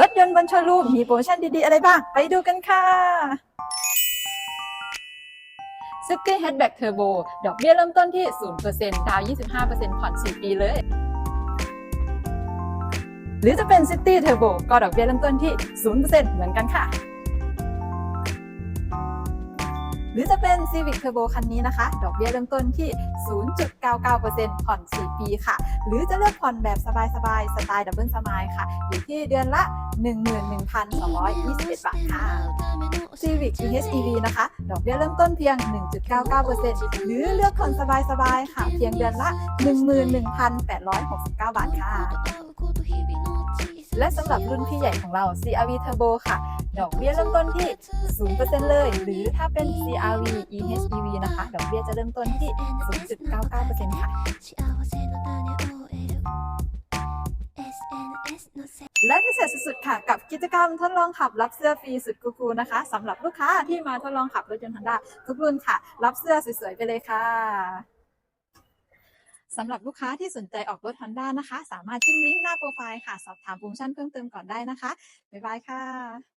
รถยนต์บนโชว์รูมมีโปรโมชั่นดีๆ อะไรบ้าง ไปดูกันค่ะซุกเก้แฮทแบ็กเทอร์โบดอกเบี้ยเริ่มต้นที่ 0%ดาวน์25%ผ่อน 4 ปีเลย หรือจะเป็นซิตี้เทอร์โบก็ดอกเบี้ยเริ่มต้นที่ 0%เหมือนกันค่ะ หรือจะเป็น Civic Turbo คันนี้นะคะ ดอกเบี้ยเริ่มต้นที่ 0.99%ผ่อน 4 ปีค่ะ หรือจะเลือกผ่อนแบบสบายๆ สไตล์ดับเบิลสมายค่ะ อยู่ที่เดือนละ 11,221 บาทค่ะ Civic EHEV นะคะ ดอกเบี้ยเริ่มต้นเพียง 1.99%หรือเลือกผ่อนสบายๆ ค่ะ เพียงเดือนละ 11,869 บาทค่ะ และสำหรับรุ่นพี่ใหญ่ของเรา CRV Turbo ค่ะ ดอกเบี้ยเริ่มต้นที่ 0%เลย หรือถ้าเป็น CRV EHEV นะคะ ดอกเบี้ยจะเริ่มต้นที่ 0.99%ค่ะและพิเศษสุดๆค่ะกับกิจกรรมทดลองขับรับเสื้อฟรีสุดคูลๆนะคะสำหรับลูกค้าที่มาทดลองขับรถยนต์ Honda ทุกรุ่นค่ะ รับเสื้อสวยๆไปเลยค่ะ สำหรับลูกค้าที่สนใจออกรถ Honda นะคะ สามารถจิ้มลิงก์หน้าโปรไฟล์ค่ะ สอบถามโปรโมชั่นเพิ่มเติมก่อนได้นะคะ บ๊ายบายค่ะ